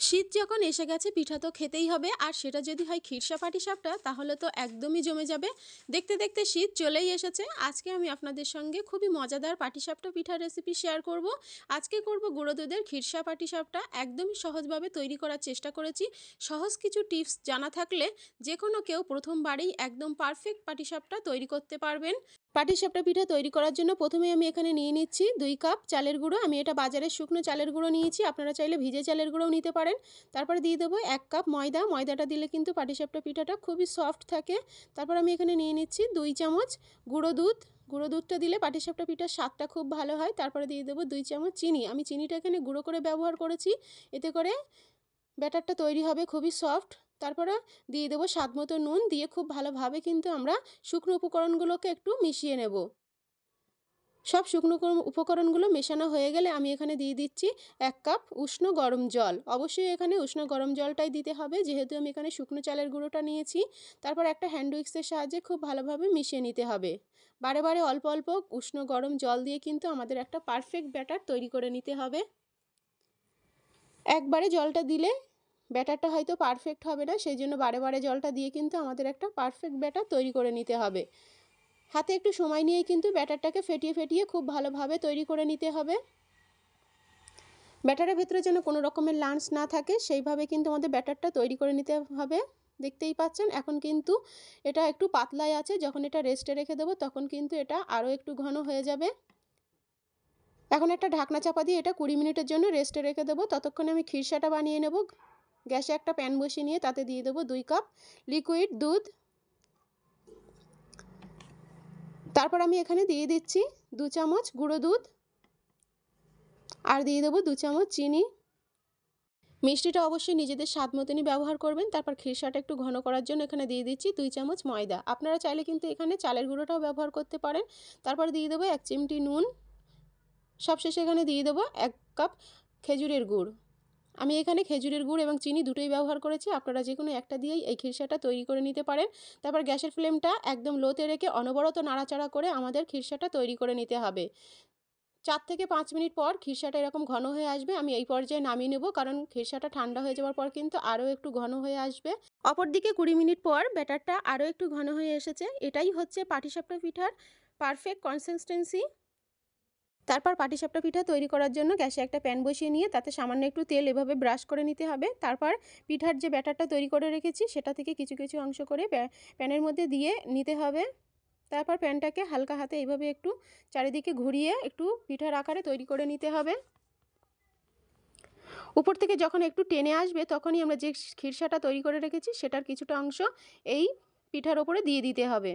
শীত যখন এসে গেছে, পিঠা তো খেতেই হবে। আর সেটা যদি হয় ক্ষীরসা পাটিসাপটা তাহলে তো একদমই জমে যাবে। দেখতে দেখতে শীত চলেই এসেছে। আজকে আমি আপনাদের সঙ্গে খুবই মজাদার পাটিসাপটা পিঠার রেসিপি শেয়ার করব। আজকে করব গুঁড়ো দুধের ক্ষীরসা পাটিসাপটা একদমই সহজভাবে তৈরি করার চেষ্টা করেছি। সহজ কিছু টিপস জানা থাকলে যে কোনো কেউ প্রথমবারেই একদম পারফেক্ট পাটিসাপটা তৈরি করতে পারবেন। পাটিসাপটা পিঠা তৈরি করার জন্য প্রথমে আমি এখানে নিয়ে নিচ্ছি দুই কাপ চালের গুঁড়ো। আমি এটা বাজারের শুকনো চালের গুঁড়ো নিয়েছি। আপনারা চাইলে ভিজে চালের গুঁড়োও নিতে পারেন। তারপরে দিয়ে দেবো এক কাপ ময়দা। ময়দাটা দিলে কিন্তু পাটিসাপটা পিঠাটা খুবই সফট থাকে। তারপর আমি এখানে নিয়ে নিচ্ছি দুই চামচ গুঁড়ো দুধ। গুঁড়ো দুধটা দিলে পাটিসাপটা পিঠার স্বাদটা খুব ভালো হয়। তারপরে দিয়ে দেবো দুই চামচ চিনি। আমি চিনিটা এখানে গুঁড়ো করে ব্যবহার করেছি। এতে করে ব্যাটারটা তৈরি হবে খুবই সফট। তারপরে দিয়ে দেবো স্বাদ মতো নুন দিয়ে খুব ভালোভাবে কিন্তু আমরা শুকনো উপকরণগুলোকে একটু মিশিয়ে নেব। সব শুকনো উপকরণগুলো মেশানো হয়ে গেলে আমি এখানে দিয়ে দিচ্ছি এক কাপ উষ্ণ গরম জল। অবশ্যই এখানে উষ্ণ গরম জলটাই দিতে হবে, যেহেতু আমি এখানে শুকনো চালের গুঁড়োটা নিয়েছি। তারপর একটা হ্যান্ড উইক্সের সাহায্যে খুব ভালোভাবে মিশিয়ে নিতে হবে। বারে বারে অল্প অল্প উষ্ণ গরম জল দিয়ে কিন্তু আমাদের একটা পারফেক্ট ব্যাটার তৈরি করে নিতে হবে। একবারে জলটা দিলে ব্যাটারটা হয়তো পারফেক্ট হবে না সেই জন্য বারে বারে জলটা দিয়ে কিন্তু আমাদের একটা পারফেক্ট ব্যাটার তৈরি করে নিতে হবে। হাতে একটু সময় নিয়ে কিন্তু ব্যাটারটাকে ফেটিয়ে ফেটিয়ে খুব ভালোভাবে তৈরি করে নিতে হবে। ব্যাটারের ভেতরে যেন কোনো রকমের লাঞ্চ না থাকে, সেইভাবে কিন্তু আমাদের ব্যাটারটা তৈরি করে নিতে হবে। দেখতেই পাচ্ছেন, এখন কিন্তু এটা একটু পাতলাই আছে, যখন এটা রেস্টে রেখে দেবো তখন কিন্তু এটা আরও একটু ঘন হয়ে যাবে। এখন একটা ঢাকনা চাপা দিয়ে এটা কুড়ি মিনিটের জন্য রেস্টে রেখে দেবো, ততক্ষণে আমি খিরসাটা বানিয়ে নেব। গ্যাসে একটা প্যান বসিয়ে নিয়ে তাতে দিয়ে দেবো দুই কাপ লিকুইড দুধ। তারপর আমি এখানে দিয়ে দিচ্ছি দু চামচ গুঁড়ো দুধ আর দিয়ে দেবো দু চামচ চিনি। মিষ্টিটা অবশ্যই নিজেদের স্বাদ মতনই ব্যবহার করবেন। তারপর খিরসাটা একটু ঘন করার জন্য এখানে দিয়ে দিচ্ছি দুই চামচ ময়দা। আপনারা চাইলে কিন্তু এখানে চালের গুঁড়োটাও ব্যবহার করতে পারেন। তারপর দিয়ে দেবো এক চিমটি নুন। সবশেষে এখানে দিয়ে দেবো এক কাপ খেজুরের গুড়। আমি এখানে খেজুরের গুড় এবং চিনি দুটোই ব্যবহার করেছি। আপনারা যে কোনো একটা দিয়েই এই খিরসাটা তৈরি করে নিতে পারেন। তারপর গ্যাসের ফ্লেমটা একদম লোতে রেখে অনবরত নাড়াচাড়া করে আমাদের খিরসাটা তৈরি করে নিতে হবে। চার থেকে পাঁচ মিনিট পর খিরসাটা এরকম ঘন হয়ে আসবে। আমি এই পর্যায়ে নামিয়ে নেব কারণ খিরসাটা ঠান্ডা হয়ে যাওয়ার পর কিন্তু আরও একটু ঘন হয়ে আসবে। অপরদিকে কুড়ি মিনিট পর ব্যাটারটা আরও একটু ঘন হয়ে এসেছে। এটাই হচ্ছে পাটিসাপটা পিঠার পারফেক্ট কনসিস্টেন্সি তারপর পাটিসাপটা পিঠা তৈরি করার জন্য গ্যাসে একটা প্যান বসিয়ে নিয়ে তাতে সামান্য একটু তেল এভাবে ব্রাশ করে নিতে হবে। তারপর পিঠার যে ব্যাটারটা তৈরি করে রেখেছি সেটা থেকে কিছু কিছু অংশ করে প্যানের মধ্যে দিয়ে নিতে হবে। তারপর প্যানটাকে হালকা হাতে এইভাবে একটু চারিদিকে ঘুরিয়ে একটু পিঠার আকারে তৈরি করে নিতে হবে। উপর থেকে যখন একটু টেনে আসবে তখনই আমরা যে খিরসাটা তৈরি করে রেখেছি সেটার কিছুটা অংশ এই পিঠার ওপরে দিয়ে দিতে হবে।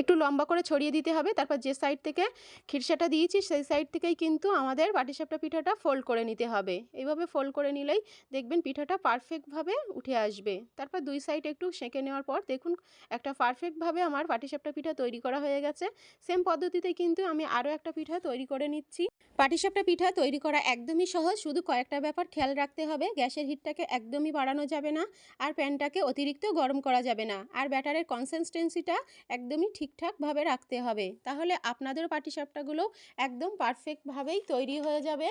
একটু লম্বা করে ছড়িয়ে দিতে হবে। তারপর যে সাইড থেকে খিরসাটা দিয়েছি, সেই সাইড থেকেই কিন্তু আমাদের পাটিসাপটা পিঠাটা ফোল্ড করে নিতে হবে। এইভাবে ফোল্ড করে নিলেই দেখবেন পিঠাটা পারফেক্টভাবে উঠে আসবে। তারপর দুই সাইড একটু সেঁকে নেওয়ার পর দেখুন একটা পারফেক্টভাবে আমার পাটিসাপটা পিঠা তৈরি করা হয়ে গেছে। সেম পদ্ধতিতে কিন্তু আমি আরও একটা পিঠা তৈরি করে নিচ্ছি। পাটিসাপটা পিঠা তৈরি করা একদমই সহজ, শুধু কয়েকটা ব্যাপার খেয়াল রাখতে হবে। গ্যাসের হিটটাকে একদমই বাড়ানো যাবে না, আর প্যানটাকে অতিরিক্ত গরম করা যাবে না। আর ব্যাটারের কনসিস্টেন্সিটা একদমই ঠিকঠাকভাবে রাখতে হবে। তাহলে আপনাদের পাটিসাপটাগুলো একদম পারফেক্টভাবেই তৈরি হয়ে যাবে।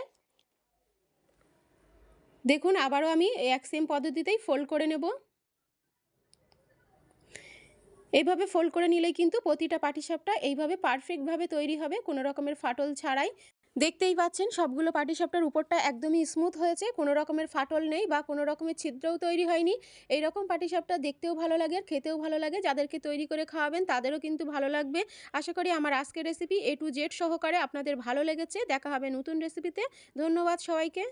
দেখুন, আবারও আমি এক সেম পদ্ধতিতেই ফোল্ড করে নেব। এইভাবে ফোল্ড করে নিলে কিন্তু প্রতিটা পাটিসাপটা এইভাবে পারফেক্টভাবে তৈরি হবে। কোনো রকমের ফাটল ছাড়াই দেখতেই পাচ্ছেন, সবগুলো পাটিসাপটার উপরটা একদমই স্মুথ হয়েছে, কোনো রকমের ফাটল নেই বা কোনো রকমের ছিদ্রও তৈরি হয়নি। এই রকম পাটিসাপটা দেখতেও ভালো লাগে আর খেতেও ভালো লাগে। যাদেরকে তৈরি করে খাওয়াবেন তাদেরও কিন্তু ভালো লাগবে। আশা করি আমার আজকের রেসিপি এ টু জেড সহকারে আপনাদের ভালো লেগেছে। দেখা হবে নতুন রেসিপিতে ধন্যবাদ সবাইকে।